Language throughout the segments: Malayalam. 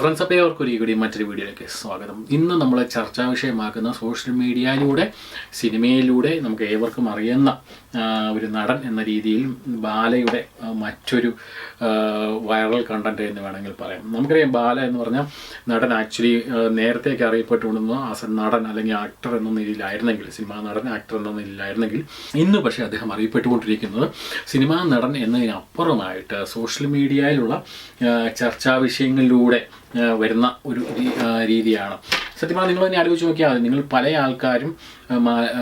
ഫ്രണ്ട്സ് അപ്പോൾ ഏവർക്കും ഒരു കൂടി മറ്റൊരു വീഡിയോയിലേക്ക് സ്വാഗതം. ഇന്ന് നമ്മൾ ചർച്ചാ വിഷയമാക്കുന്ന സോഷ്യൽ മീഡിയയിലൂടെ സിനിമയിലൂടെ നമുക്ക് ഏവർക്കും അറിയുന്ന ഒരു നടൻ എന്ന രീതിയിൽ ബാലയുടെ മറ്റൊരു വൈറൽ കണ്ടന്റ് എന്ന് വേണമെങ്കിൽ പറയാം. നമുക്കറിയാം ബാല എന്ന് പറഞ്ഞാൽ നടൻ ആക്ച്വലി നേരത്തെയൊക്കെ അറിയപ്പെട്ടുകൊണ്ടിരുന്ന ആസ് എ നടൻ അല്ലെങ്കിൽ ആക്ടർ എന്ന നിലയിലായിരുന്നെങ്കിൽ സിനിമാ നടൻ ആക്ടർ എന്ന നിലയിലായിരുന്നെങ്കിൽ ഇന്ന് പക്ഷേ അദ്ദേഹം അറിയപ്പെട്ടുകൊണ്ടിരിക്കുന്നത് സിനിമാ നടൻ എന്നതിനപ്പുറമായിട്ട് സോഷ്യൽ മീഡിയയിലുള്ള ചർച്ചാ വിഷയങ്ങളിലൂടെ വരുന്ന ഒരു രീതിയാണ്. സത്യം പറഞ്ഞാൽ നിങ്ങൾ തന്നെ ആലോചിച്ച് നോക്കിയാൽ നിങ്ങൾ പല ആൾക്കാരും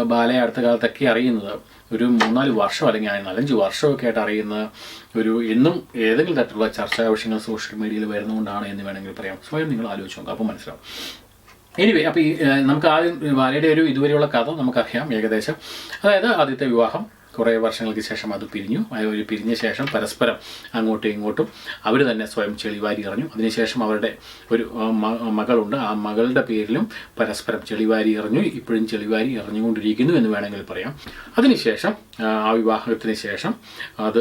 ബാലയെ അടുത്ത കാലത്തൊക്കെ അറിയുന്നത് ഒരു മൂന്നാൽ വർഷം അല്ലെങ്കിൽ നാലഞ്ച് വർഷമൊക്കെ ആയിട്ട് അറിയുന്ന ഒരു എന്നും ഏതെങ്കിലും തരത്തിലുള്ള ചർച്ചാ വിഷയങ്ങൾ സോഷ്യൽ മീഡിയയിൽ വരുന്നതുകൊണ്ടാണ് എന്ന് വേണമെങ്കിൽ പറയാം. സ്വയം നിങ്ങൾ ആലോചിച്ച് നോക്കുക. അപ്പോൾ മനസ്സിലാവും. എനിവേ അപ്പോൾ ഈ നമുക്ക് ആദ്യം ബാലയുടെ ഒരു ഇതുവരെയുള്ള കഥ നമുക്കറിയാം ഏകദേശം. അതായത് ആദ്യത്തെ വിവാഹം. കുറേ വർഷങ്ങൾക്ക് ശേഷം അത് പിരിഞ്ഞു. അവർ പിരിഞ്ഞ ശേഷം പരസ്പരം അങ്ങോട്ടും ഇങ്ങോട്ടും അവർ തന്നെ സ്വയം ചെളിവാരി എറിഞ്ഞു. അതിനുശേഷം അവരുടെ ഒരു മകളുണ്ട്. ആ മകളുടെ പേരിലും പരസ്പരം ചെളിവാരി എറിഞ്ഞു. ഇപ്പോഴും ചെളിവാരി എറിഞ്ഞുകൊണ്ടിരിക്കുന്നു എന്ന് വേണമെങ്കിൽ പറയാം. അതിനുശേഷം ആ വിവാഹത്തിന് ശേഷം അത്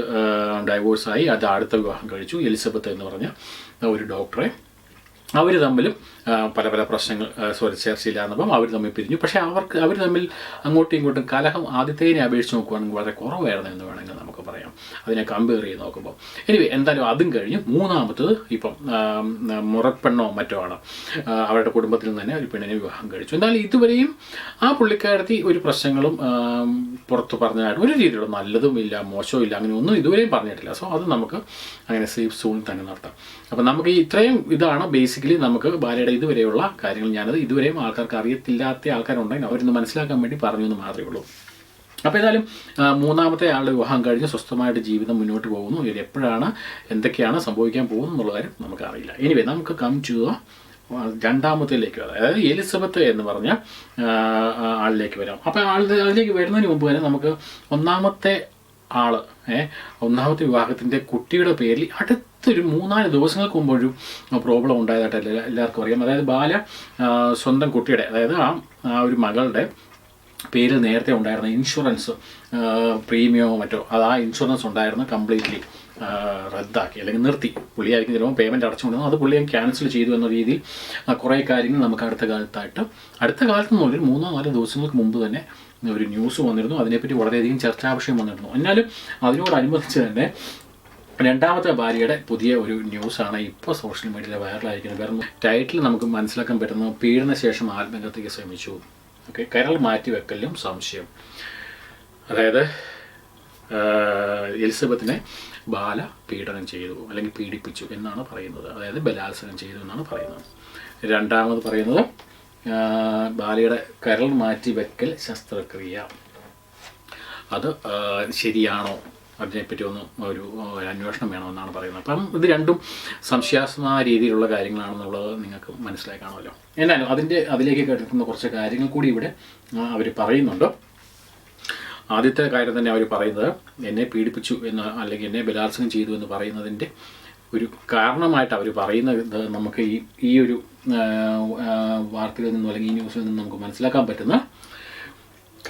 ഡൈവോഴ്സായി അത് അടുത്ത വിവാഹം കഴിച്ചു. എലിസബത്ത് എന്ന് പറഞ്ഞ ഒരു ഡോക്ടറെ അവർ തമ്മിലും പല പല പ്രശ്നങ്ങൾ സോറി അവർ തമ്മിൽ പിരിഞ്ഞു. പക്ഷേ അവർക്ക് അവർ തമ്മിൽ അങ്ങോട്ടും ഇങ്ങോട്ടും കലഹം ആദ്യത്തേനെ അപേക്ഷിച്ച് നോക്കുകയാണെങ്കിൽ വളരെ കുറവായിരുന്നു എന്ന് വേണമെങ്കിൽ നമുക്ക് പറയാം. അതിനെ കമ്പയർ ചെയ്ത് നോക്കുമ്പോൾ എനിവേ എന്തായാലും അതും കഴിഞ്ഞ് മൂന്നാമത്തത് ഇപ്പം മുറപ്പെണ്ണോ മറ്റോ ആണ്. അവരുടെ കുടുംബത്തിൽ നിന്ന് തന്നെ ഒരു പെണ്ണിനെ വിവാഹം കഴിച്ചു. എന്തായാലും ഇതുവരെയും ആ പുള്ളിക്കാരത്തി ഒരു പ്രശ്നങ്ങളും പുറത്ത് പറഞ്ഞതായിട്ട് ഒരു രീതിയിലുള്ള നല്ലതും ഇല്ല മോശവും ഇല്ല അങ്ങനെ ഒന്നും ഇതുവരെയും പറഞ്ഞിട്ടില്ല. സോ അത് നമുക്ക് അങ്ങനെ സേഫ് സോണിൽ തന്നെ നടത്താം. അപ്പം നമുക്ക് ഇത്രയും ഇതാണ് ബേസിക്കലി നമുക്ക് ബാലയുടെ ഇതുവരെയുള്ള കാര്യങ്ങൾ ഞാനത് ഇതുവരെയും ആൾക്കാർക്ക് അറിയത്തില്ലാത്ത ആൾക്കാരുണ്ടെങ്കിൽ അവരൊന്ന് മനസ്സിലാക്കാൻ വേണ്ടി പറഞ്ഞു എന്ന് മാത്രമേ ഉള്ളൂ. അപ്പോൾ ഏതായാലും മൂന്നാമത്തെ ആളുടെ വിവാഹം കഴിഞ്ഞ് സ്വസ്ഥമായിട്ട് ജീവിതം മുന്നോട്ട് പോകുന്നു. ഇത് എപ്പോഴാണ് എന്തൊക്കെയാണ് സംഭവിക്കാൻ പോകുന്നത് എന്നുള്ള കാര്യം നമുക്കറിയില്ല എനിവേ നമുക്ക് കം ടു രണ്ടാമത്തേലേക്ക് വരാം. അതായത് എലിസബത്ത് എന്ന് പറഞ്ഞ ആളിലേക്ക് വരാം. അപ്പോൾ ആൾ അതിലേക്ക് വരുന്നതിന് മുമ്പ് തന്നെ നമുക്ക് ഒന്നാമത്തെ ആൾ ഏഹ് ഒന്നാമത്തെ വിവാഹത്തിന്റെ കുട്ടിയുടെ പേരിൽ അടുത്തൊരു മൂന്നാൽ ദിവസങ്ങൾക്ക് മുമ്പ് ഒരു പ്രോബ്ലം ഉണ്ടായതായിട്ട് എല്ലാ- എല്ലാവർക്കും അറിയാം. അതായത് ബാല സ്വന്തം കുട്ടിയുടെ അതായത് ആ ആ ഒരു മകളുടെ പേരിൽ നേരത്തെ ഉണ്ടായിരുന്ന ഇൻഷുറൻസ് പ്രീമിയമോ മറ്റോ അത് ആ ഇൻഷുറൻസ് ഉണ്ടായിരുന്ന കംപ്ലീറ്റ്ലി റദ്ദാക്കി അല്ലെങ്കിൽ നിർത്തി. പുള്ളിയായിരിക്കും ചിലപ്പോൾ പേയ്മെന്റ് അടച്ചുകൊണ്ടിരുന്നു അത് പുള്ളിയും ക്യാൻസൽ ചെയ്തു എന്ന രീതിയിൽ കുറേ കാര്യങ്ങൾ നമുക്ക് അടുത്ത കാലത്തായിട്ട് അടുത്ത കാലത്ത് നിന്ന് ഒരു മൂന്നോ നാലോ ദിവസങ്ങൾക്ക് മുമ്പ് തന്നെ ഒരു ന്യൂസ് വന്നിരുന്നു. അതിനെപ്പറ്റി വളരെയധികം ചർച്ചാവിഷയം വന്നിരുന്നു. എന്നാലും അതിനോടനുബന്ധിച്ച് തന്നെ രണ്ടാമത്തെ ഭാര്യയുടെ പുതിയ ഒരു ന്യൂസാണ് ഇപ്പോൾ സോഷ്യൽ മീഡിയയിൽ വൈറലായിരിക്കുന്നത് കാരണം ടൈറ്റിൽ നമുക്ക് മനസ്സിലാക്കാൻ പറ്റുന്ന പീഡന ശേഷം ആത്മഹത്യക്ക് ശ്രമിച്ചു. ഓക്കെ കരൾ മാറ്റിവെക്കലും സംശയം. അതായത് എലിസബത്തിനെ ബാല പീഡനം ചെയ്തു അല്ലെങ്കിൽ പീഡിപ്പിച്ചു എന്നാണ് പറയുന്നത്. അതായത് ബലാത്സംഗം ചെയ്തു എന്നാണ് പറയുന്നത്. രണ്ടാമത് പറയുന്നത് ബാലയുടെ കരൾ മാറ്റിവെക്കൽ ശസ്ത്രക്രിയ. അത് ശരിയാണോ? അതിനെപ്പറ്റി ഒന്ന് ഒരു അന്വേഷണം വേണമെന്നാണ് പറയുന്നത്. അപ്പം ഇത് രണ്ടും സംശയാസ്പദമായ രീതിയിലുള്ള കാര്യങ്ങളാണെന്നുള്ളത് നിങ്ങൾക്ക് മനസ്സിലായി കാണുമല്ലോ. എന്നാലും അതിന്റെ അതിലേക്ക് കിടക്കുന്ന കുറച്ച് കാര്യങ്ങൾ കൂടി ഇവിടെ അവർ പറയുന്നുണ്ട്. ആദ്യത്തെ കാര്യം തന്നെ അവർ പറയുന്നത് എന്നെ പീഡിപ്പിച്ചു എന്ന് അല്ലെങ്കിൽ എന്നെ ബലാത്സംഗം ചെയ്തു എന്ന് പറയുന്നതിന്റെ ഒരു കാരണമായിട്ട് അവർ പറയുന്നത് നമുക്ക് ഈ ഈ ഒരു വാർത്തയിൽ നിന്നും അല്ലെങ്കിൽ ഈ ന്യൂസിൽ നിന്നും നമുക്ക് മനസ്സിലാക്കാൻ പറ്റുന്ന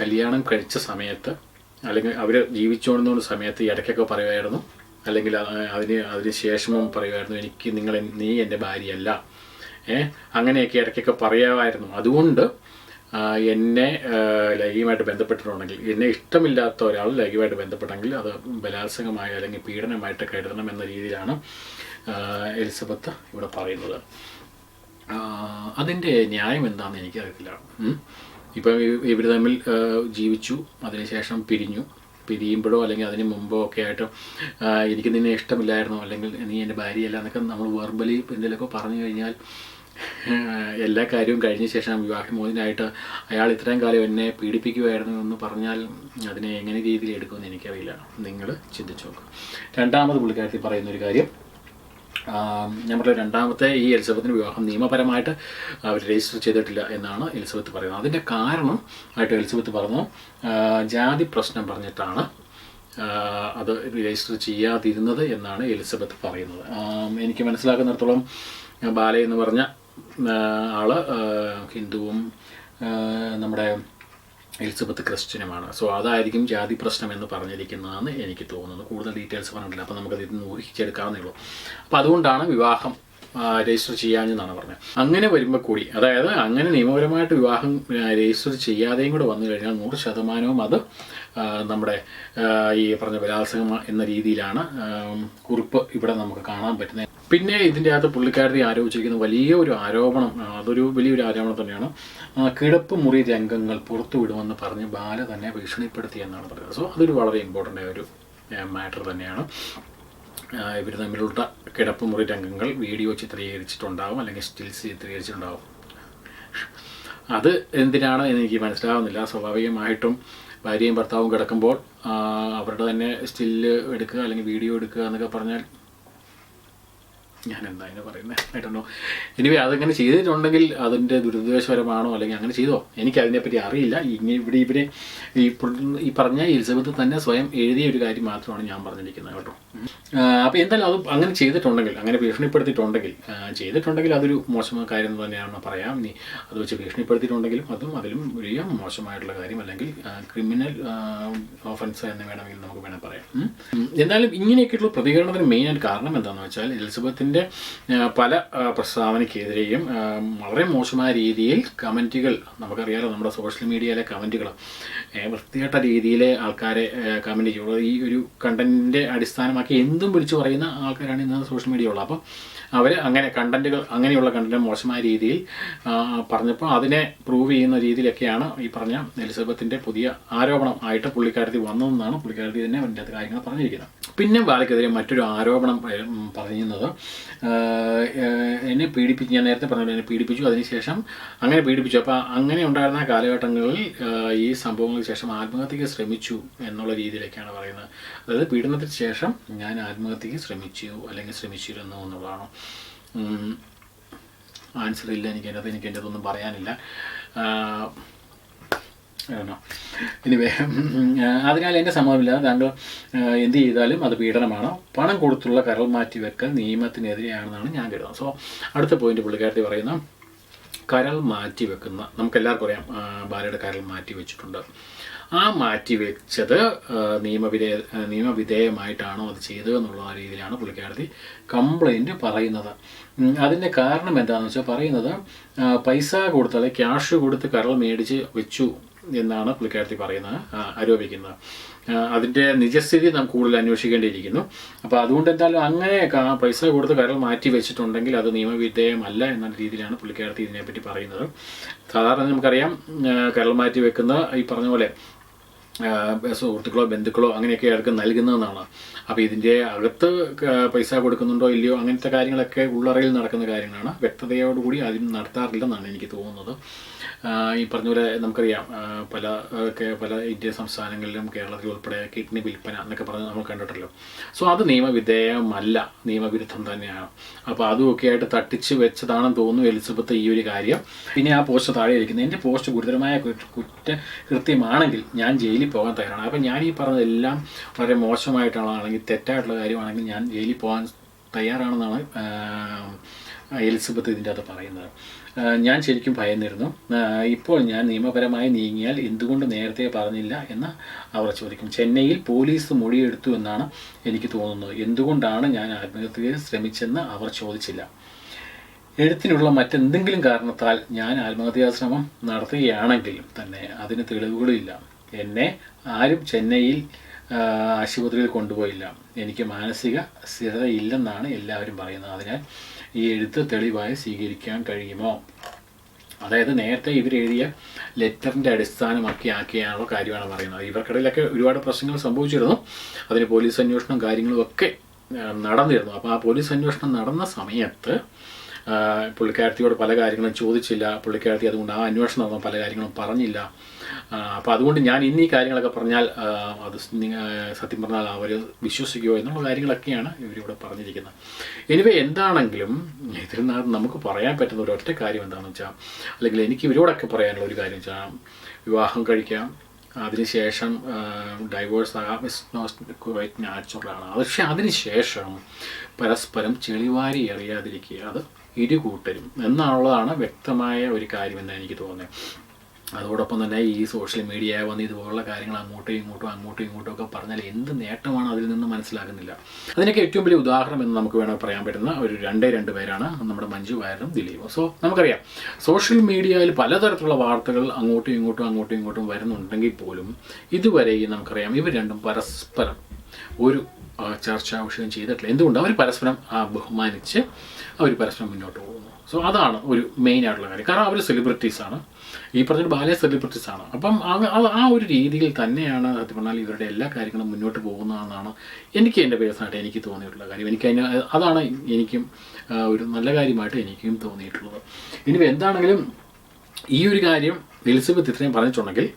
കല്യാണം കഴിച്ച സമയത്ത് അല്ലെങ്കിൽ അവർ ജീവിച്ചുകൊണ്ടിരുന്ന സമയത്ത് ഇടയ്ക്കൊക്കെ പറയുമായിരുന്നു. അല്ലെങ്കിൽ അതിന് അതിന് ശേഷവും പറയുമായിരുന്നു എനിക്ക് നിങ്ങൾ നീ എന്റെ ഭാര്യയല്ല. ഏ അങ്ങനെയൊക്കെ ഇടയ്ക്കൊക്കെ പറയാമായിരുന്നു. അതുകൊണ്ട് എന്നെ ലൈംഗികമായിട്ട് ബന്ധപ്പെട്ടിട്ടുണ്ടെങ്കിൽ എന്നെ ഇഷ്ടമില്ലാത്ത ഒരാൾ ലൈംഗികമായിട്ട് ബന്ധപ്പെട്ടെങ്കിൽ അത് ബലാത്സംഗമായി അല്ലെങ്കിൽ പീഡനമായിട്ട് കരുതണം എന്ന രീതിയിലാണ് എലിസബത്ത് ഇവിടെ പറയുന്നത്. അതിന്റെ ന്യായം എന്താണെന്ന് എനിക്കറിയത്തില്ല. ഇപ്പം ഇവർ തമ്മിൽ ജീവിച്ചു. അതിനുശേഷം പിരിഞ്ഞു. പിരിയുമ്പോഴോ അല്ലെങ്കിൽ അതിന് മുമ്പോ ഒക്കെ ആയിട്ട് എനിക്ക് നിന്നെ ഇഷ്ടമില്ലായിരുന്നോ. അല്ലെങ്കിൽ നീ എന്റെ ഭാര്യയല്ല എന്നൊക്കെ നമ്മൾ വെർബലി എന്തെങ്കിലുമൊക്കെ പറഞ്ഞു കഴിഞ്ഞാൽ എല്ലാ കാര്യവും കഴിഞ്ഞ ശേഷം വിവാഹമോചനായിട്ട് അയാൾ ഇത്രയും കാലം എന്നെ പീഡിപ്പിക്കുമായിരുന്നു എന്ന് പറഞ്ഞാൽ അതിനെ എങ്ങനെ രീതിയിൽ എടുക്കുമെന്ന് എനിക്കറിയില്ല. നിങ്ങൾ ചിന്തിച്ചു നോക്കുക രണ്ടാമത് പുള്ളിക്കാരത്തിൽ പറയുന്ന ഒരു കാര്യം ഞാൻ രണ്ടാമത്തെ ഈ എലിസബത്തിന് വിവാഹം നിയമപരമായിട്ട് അവർ രജിസ്റ്റർ ചെയ്തിട്ടില്ല എന്നാണ് എലിസബത്ത് പറയുന്നത്. അതിന്റെ കാരണം ആയിട്ട് എലിസബത്ത് പറഞ്ഞു ജാതി പ്രശ്നം പറഞ്ഞിട്ടാണ് അത് രജിസ്റ്റർ ചെയ്യാതിരുന്നത് എന്നാണ് എലിസബത്ത് പറയുന്നത്. എനിക്ക് മനസ്സിലാക്കുന്നിടത്തോളം ബാല എന്ന് പറഞ്ഞ ആൾ ഹിന്ദുവും നമ്മുടെ എലിസബത്ത് ക്രിസ്ത്യനുമാണ്. സോ അതായിരിക്കും ജാതി പ്രശ്നം എന്ന് പറഞ്ഞിരിക്കുന്നതെന്ന് എനിക്ക് തോന്നുന്നു. കൂടുതൽ ഡീറ്റെയിൽസ് പറഞ്ഞിട്ടില്ല. അപ്പോൾ നമുക്കത് ഇതിന് ഊഹിച്ചെടുക്കാവുന്നേ ഉള്ളൂ. അപ്പോൾ അതുകൊണ്ടാണ് വിവാഹം രജിസ്റ്റർ ചെയ്യാഞ്ഞെന്നാണ് പറഞ്ഞത്. അങ്ങനെ വരുമ്പോൾ കൂടി അതായത് അങ്ങനെ നിയമപരമായിട്ട് വിവാഹം രജിസ്റ്റർ ചെയ്യാതെയും കൂടെ വന്നു കഴിഞ്ഞാൽ നൂറ് ശതമാനവും അത് നമ്മുടെ ഈ പറഞ്ഞ ബലാത്സംഗം എന്ന രീതിയിലാണ് കുറിപ്പ് ഇവിടെ നമുക്ക് കാണാൻ പറ്റുന്നത്. പിന്നെ ഇതിന്റെ അകത്ത് പുള്ളിക്കാരത്തി ആരോപിച്ചിരിക്കുന്ന വലിയ ഒരു ആരോപണം അതൊരു വലിയൊരു ആരോപണം തന്നെയാണ്. കിടപ്പ് മുറി രംഗങ്ങൾ പുറത്തു വിടുമെന്ന് പറഞ്ഞ് ബാല തന്നെ ഭീഷണിപ്പെടുത്തി എന്നാണ് പറയുന്നത് സോ അതൊരു വളരെ ഇമ്പോർട്ടന്റ് ആയ ഒരു മാറ്റർ തന്നെയാണ്. ഇവർ തമ്മിലുള്ള കിടപ്പ് മുറി രംഗങ്ങൾ വീഡിയോ ചിത്രീകരിച്ചിട്ടുണ്ടാവും അല്ലെങ്കിൽ സ്റ്റിൽസ് ചിത്രീകരിച്ചിട്ടുണ്ടാവും. അത് എന്തിനാണ് എന്ന് എനിക്ക് മനസ്സിലാവുന്നില്ല. സ്വാഭാവികമായിട്ടും ഭാര്യയും ഭർത്താവും കിടക്കുമ്പോൾ അവരുടെ തന്നെ സ്റ്റില്ല് എടുക്കുക അല്ലെങ്കിൽ വീഡിയോ എടുക്കുക എന്നൊക്കെ പറഞ്ഞാൽ ഞാൻ എന്താ അതിനെ പറയുന്നത് ആയിട്ടുണ്ടോ എനിവേ അതങ്ങനെ ചെയ്തിട്ടുണ്ടെങ്കിൽ അതിന്റെ ദുരുദ്ദേശപരമാണോ അല്ലെങ്കിൽ അങ്ങനെ ചെയ്തോ? എനിക്ക് അതിനെപ്പറ്റി അറിയില്ല. ഇങ്ങനെ ഇവിടെ ഇവരെ ഈ ഈ പറഞ്ഞ എലിസബത്ത് തന്നെ സ്വയം എഴുതിയ ഒരു കാര്യം മാത്രമാണ് ഞാൻ പറഞ്ഞിരിക്കുന്നത് കേട്ടോ. അപ്പോൾ എന്തായാലും അത് അങ്ങനെ ചെയ്തിട്ടുണ്ടെങ്കിൽ അങ്ങനെ ഭീഷണിപ്പെടുത്തിയിട്ടുണ്ടെങ്കിൽ ചെയ്തിട്ടുണ്ടെങ്കിൽ അതൊരു മോശമായ കാര്യം എന്ന് തന്നെയാണ് പറയാം. ഇനി അത് വെച്ച് ഭീഷണിപ്പെടുത്തിയിട്ടുണ്ടെങ്കിലും അതും അതിലും വലിയ മോശമായിട്ടുള്ള കാര്യം അല്ലെങ്കിൽ ക്രിമിനൽ ഓഫൻസ് എന്ന് വേണമെങ്കിൽ നമുക്ക് വേണമെങ്കിൽ പറയാം. എന്തായാലും ഇങ്ങനെയൊക്കെയുള്ള പ്രതികരണത്തിന് മെയിനായിട്ട് കാരണം എന്താണെന്ന് വെച്ചാൽ എലിസബത്തിന്റെ പല പ്രസ്താവനയ്ക്കെതിരെയും വളരെ മോശമായ രീതിയിൽ കമന്റുകൾ നമുക്കറിയാലോ നമ്മുടെ സോഷ്യൽ മീഡിയയിലെ കമന്റുകൾ വൃത്തികെട്ട രീതിയിൽ ആൾക്കാരെ കമന്റ് ചെയ്യുള്ളൂ ഈ ഒരു കണ്ടന്റിന്റെ അടിസ്ഥാനമാക്കി എന്തും വിളിച്ചു പറയുന്ന ആൾക്കാരാണ് ഇന്ന് സോഷ്യൽ മീഡിയ ഉള്ളത് അപ്പം അവർ അങ്ങനെ കണ്ടന്റുകൾ അങ്ങനെയുള്ള കണ്ടന്റ് മോശമായ രീതിയിൽ പറഞ്ഞപ്പോൾ അതിനെ പ്രൂവ് ചെയ്യുന്ന രീതിയിലൊക്കെയാണ് ഈ പറഞ്ഞ എലിസബത്തിന്റെ പുതിയ ആരോപണം ആയിട്ട് പുള്ളിക്കാരത്തി വന്നതെന്നാണ് പുള്ളിക്കാരത്തി തന്നെ അതിന്റെ അത് കാര്യങ്ങൾ പറഞ്ഞിരിക്കുന്നത്. പിന്നെ ബാലയ്ക്കെതിരെ മറ്റൊരു ആരോപണം പറയുന്നത് എന്നെ പീഡിപ്പിച്ചു ഞാൻ നേരത്തെ പറഞ്ഞു എന്നെ പീഡിപ്പിച്ചു അതിനുശേഷം അങ്ങനെ പീഡിപ്പിച്ചു. അപ്പോൾ അങ്ങനെ ഉണ്ടായിരുന്ന കാലഘട്ടങ്ങളിൽ ഈ സംഭവങ്ങൾക്ക് ശേഷം ആത്മഹത്യക്ക് ശ്രമിച്ചു എന്നുള്ള രീതിയിലൊക്കെയാണ് പറയുന്നത്. അതായത് പീഡനത്തിന് ശേഷം ഞാൻ ആത്മഹത്യക്ക് ശ്രമിച്ചു അല്ലെങ്കിൽ ശ്രമിച്ചിരുന്നു എന്നുള്ളതാണ്. ആൻസർ ഇല്ല എനിക്ക് അതിനകത്ത് എനിക്ക് എന്റെ അതൊന്നും പറയാനില്ല എനിവേ അതിനാൽ എന്റെ സമ്മതമില്ല താങ്കൾ എന്ത് ചെയ്താലും അത് പീഡനമാണ്. പണം കൊടുത്തുള്ള കരൾ മാറ്റി വെക്കൽ നിയമത്തിനെതിരെയാണെന്നാണ് ഞാൻ കരുതുന്നത്. സോ അടുത്ത പോയിന്റ് പുള്ളിക്കാരത്തി പറയുന്ന കരൾ മാറ്റി വെക്കുന്ന നമുക്കെല്ലാവർക്കും അറിയാം ബാലയുടെ കരൾ മാറ്റി വെച്ചിട്ടുണ്ട്. ആ മാറ്റി വെച്ചത് ആ, നിയമവിധേയ നിയമവിധേയമായിട്ടാണോ അത് ചെയ്തത് എന്നുള്ള രീതിയിലാണ് പുള്ളിക്കാരത്തി കംപ്ലൈന്റ് പറയുന്നത്. അതിന്റെ കാരണം എന്താണെന്ന് വെച്ചാൽ പറയുന്നത് പൈസ കൊടുത്ത് അല്ലെങ്കിൽ ക്യാഷ് കൊടുത്ത് കരൾ മേടിച്ച് വെച്ചു എന്നാണ് പുള്ളിക്കാരത്തി പറയുന്നത് ആരോപിക്കുന്നത്. അതിന്റെ നിജസ്ഥിതി നാം കൂടുതൽ അന്വേഷിക്കേണ്ടിയിരിക്കുന്നു. അപ്പോൾ അതുകൊണ്ട് എന്തായാലും അങ്ങനെ പൈസ കൊടുത്ത് കരൾ മാറ്റി വെച്ചിട്ടുണ്ടെങ്കിൽ അത് നിയമവിധേയമല്ല എന്ന രീതിയിലാണ് പുള്ളിക്കാരത്തി ഇതിനെപ്പറ്റി പറയുന്നത്. സാധാരണ നമുക്കറിയാം കരൾ മാറ്റി വെക്കുന്ന ഈ പറഞ്ഞ പോലെ സുഹൃത്തുക്കളോ ബന്ധുക്കളോ അങ്ങനെയൊക്കെ അവർക്ക് നൽകുന്നതെന്നാണ് അപ്പോൾ ഇതിന്റെ അകത്ത് പൈസ കൊടുക്കുന്നുണ്ടോ ഇല്ലയോ അങ്ങനത്തെ കാര്യങ്ങളൊക്കെ ഉള്ളറയിൽ നടക്കുന്ന കാര്യങ്ങളാണ്. വ്യക്തതയോടുകൂടി അതിന് നടത്താറില്ലെന്നാണ് എനിക്ക് തോന്നുന്നത്. ഈ പറഞ്ഞ പോലെ നമുക്കറിയാം പല പല ഇന്ത്യ സംസ്ഥാനങ്ങളിലും കേരളത്തിൽ ഉൾപ്പെടെ കിഡ്നി വിൽപ്പന എന്നൊക്കെ പറഞ്ഞ് നമ്മൾ കണ്ടിട്ടല്ലോ. സോ അത് നിയമവിധേയമല്ല നിയമവിരുദ്ധം തന്നെയാണ്. അപ്പോൾ അതുമൊക്കെ ആയിട്ട് തട്ടിച്ച് വെച്ചതാണെന്ന് തോന്നുന്നു എലിസബത്ത് ഈ ഒരു കാര്യം. പിന്നെ ആ പോസ്റ്റ് താഴെ ഇരിക്കുന്നത് എന്റെ പോസ്റ്റ് ഗുരുതരമായ കുറ്റ- കുറ്റകൃത്യമാണെങ്കിൽ ഞാൻ ജയിലിൽ പോകാൻ തയ്യാറാണ്. അപ്പോൾ ഞാൻ ഈ പറഞ്ഞതെല്ലാം വളരെ മോശമായിട്ടാണ് അല്ലെങ്കിൽ തെറ്റായിട്ടുള്ള കാര്യമാണെങ്കിൽ ഞാൻ ജയിലിൽ പോകാൻ തയ്യാറാണെന്നാണ് എലിസബത്ത് ഇതിന്റെ അകത്ത് പറയുന്നത്. ഞാൻ ശരിക്കും ഭയന്നിരുന്നു. ഇപ്പോൾ ഞാൻ നിയമപരമായി നീങ്ങിയാൽ എന്തുകൊണ്ട് നേരത്തെ പറഞ്ഞില്ല എന്ന് അവർ ചോദിക്കും. ചെന്നൈയിൽ പോലീസ് മൊഴിയെടുത്തു എന്നാണ് എനിക്ക് തോന്നുന്നത്. എന്തുകൊണ്ടാണ് ഞാൻ ആത്മഹത്യ ശ്രമിച്ചെന്ന് അവർ ചോദിച്ചില്ല. എഴുത്തിനുള്ള മറ്റെന്തെങ്കിലും കാരണത്താൽ ഞാൻ ആത്മഹത്യാശ്രമം നടത്തുകയാണെങ്കിലും തന്നെ അതിന് തെളിവുകളില്ല എന്നെ ആരും ചെന്നൈയിൽ ആശുപത്രിയിൽ കൊണ്ടുപോയില്ല. എനിക്ക് മാനസിക സ്ഥിരതയില്ലെന്നാണ് എല്ലാവരും പറയുന്നത്. അതിനാൽ ഈ എഴുത്ത് തെളിവായി സ്വീകരിക്കാൻ കഴിയുമോ? അതായത് നേരത്തെ ഇവർ എഴുതിയ ലെറ്ററിന്റെ അടിസ്ഥാനമാക്കി ആക്കിയാണുള്ള കാര്യമാണ് പറയുന്നത്. ഇവർക്കിടയിലൊക്കെ ഒരുപാട് പ്രശ്നങ്ങൾ സംഭവിച്ചിരുന്നു. അതിന് പോലീസ് അന്വേഷണം കാര്യങ്ങളും ഒക്കെ നടന്നിരുന്നു. അപ്പോൾ ആ പോലീസ് അന്വേഷണം നടന്ന സമയത്ത് പുള്ളിക്കാരത്തിയോട് പല കാര്യങ്ങളും ചോദിച്ചില്ല. പുള്ളിക്കാരത്തി അതുകൊണ്ട് ആ അന്വേഷണം നടന്ന പല കാര്യങ്ങളും പറഞ്ഞില്ല. അപ്പോൾ അതുകൊണ്ട് ഞാൻ ഇന്നീ കാര്യങ്ങളൊക്കെ പറഞ്ഞാൽ അത് സത്യം പറഞ്ഞാൽ അവർ വിശ്വസിക്കുമോ എന്നുള്ള കാര്യങ്ങളൊക്കെയാണ് ഇവരിവിടെ പറഞ്ഞിരിക്കുന്നത്. എനിവേ എന്താണെങ്കിലും ഇതിൽ നമുക്ക് പറയാൻ പറ്റുന്ന ഒരു ഒറ്റ കാര്യം എന്താണെന്ന് വെച്ചാൽ അല്ലെങ്കിൽ എനിക്ക് ഇവരോടൊക്കെ പറയാനുള്ള ഒരു കാര്യം വെച്ചാൽ വിവാഹം കഴിക്കാം. അതിനുശേഷം ഡൈവേഴ്സ് ആകാം. ക്വൈറ്റ് നാച്ചുറലാണ് പക്ഷേ അതിനുശേഷം പരസ്പരം ചെളിവാരി എറിയാതിരിക്കുക അത് ഇരുകൂട്ടരും എന്നുള്ളതാണ് വ്യക്തമായ ഒരു കാര്യമെന്ന് എനിക്ക് തോന്നുന്നത്. അതോടൊപ്പം തന്നെ ഈ സോഷ്യൽ മീഡിയ വന്ന് ഇതുപോലുള്ള കാര്യങ്ങൾ അങ്ങോട്ടും ഇങ്ങോട്ടും അങ്ങോട്ടും ഇങ്ങോട്ടും ഒക്കെ പറഞ്ഞാൽ എന്ത് നേട്ടമാണ് അതിൽ നിന്ന് മനസ്സിലാകുന്നില്ല. അതിനൊക്കെ ഏറ്റവും വലിയ ഉദാഹരണം എന്ന് നമുക്ക് വേണമെങ്കിൽ പറയാൻ പറ്റുന്ന ഒരു രണ്ടേ രണ്ട് പേരാണ് നമ്മുടെ മഞ്ജു വാര്യരും ദിലീപും. സോ നമുക്കറിയാം സോഷ്യൽ മീഡിയയിൽ പലതരത്തിലുള്ള വാർത്തകൾ അങ്ങോട്ടും ഇങ്ങോട്ടും അങ്ങോട്ടും ഇങ്ങോട്ടും വരുന്നുണ്ടെങ്കിൽ പോലും ഇതുവരെ നമുക്കറിയാം ഇവർ രണ്ടും പരസ്പരം ഒരു ചർച്ചാ വിഷയം ചെയ്തിട്ടില്ല. എന്തുകൊണ്ട്? അവർ പരസ്പരം ബഹുമാനിച്ച് അവർ പരസ്പരം മുന്നോട്ട് പോകുന്നു. സോ അതാണ് ഒരു മെയിൻ ആയിട്ടുള്ള കാര്യം. കാരണം അവർ സെലിബ്രിറ്റീസാണ് ഈ പറഞ്ഞ ബാല്യ സെലിബ്രിറ്റീസാണ് അപ്പം ആ ഒരു രീതിയിൽ തന്നെയാണ് സത്യം പറഞ്ഞാൽ ഇവരുടെ എല്ലാ കാര്യങ്ങളും മുന്നോട്ട് പോകുന്നതെന്നാണ് എനിക്ക് എന്റെ പേഴ്സണായിട്ട് എനിക്ക് തോന്നിയിട്ടുള്ള കാര്യം. എനിക്ക് അതിന് അതാണ് എനിക്കും ഒരു നല്ല കാര്യമായിട്ട് എനിക്കും തോന്നിയിട്ടുള്ളത്. ഇനി എന്താണെങ്കിലും ഈ ഒരു കാര്യം എലിസബത്ത് ഇത്രയും പറഞ്ഞിട്ടുണ്ടെങ്കിൽ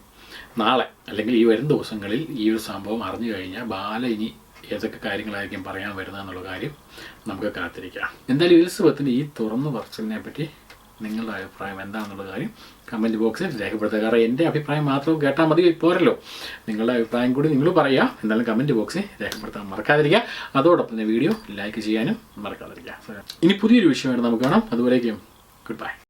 നാളെ അല്ലെങ്കിൽ ഈ വരും ദിവസങ്ങളിൽ ഈ ഒരു സംഭവം അറിഞ്ഞു കഴിഞ്ഞാൽ ബാല ഇനി ഏതൊക്കെ കാര്യങ്ങളായിരിക്കും പറയാൻ വരുന്നത് എന്നുള്ള കാര്യം നമുക്ക് കാത്തിരിക്കാം. എന്തായാലും എലിസബത്തിന്റെ ഈ തുറന്നു പറച്ചിലിനെ പറ്റി നിങ്ങളുടെ അഭിപ്രായം എന്താണെന്നുള്ള കാര്യം കമന്റ് ബോക്സിൽ രേഖപ്പെടുത്തുക. കാരണം എന്റെ അഭിപ്രായം മാത്രം കേട്ടാൽ മതി പോരല്ലോ. നിങ്ങളുടെ അഭിപ്രായം കൂടി നിങ്ങൾ പറയുക. എന്തായാലും കമന്റ് ബോക്സിൽ രേഖപ്പെടുത്താൻ മറക്കാതിരിക്കുക. അതോടൊപ്പം തന്നെ വീഡിയോ ലൈക്ക് ചെയ്യാനും മറക്കാതിരിക്കുക. ഇനി പുതിയൊരു വിഷയമായിട്ട് നമുക്ക് കാണാം. അതുവരേക്കും ഗുഡ് ബൈ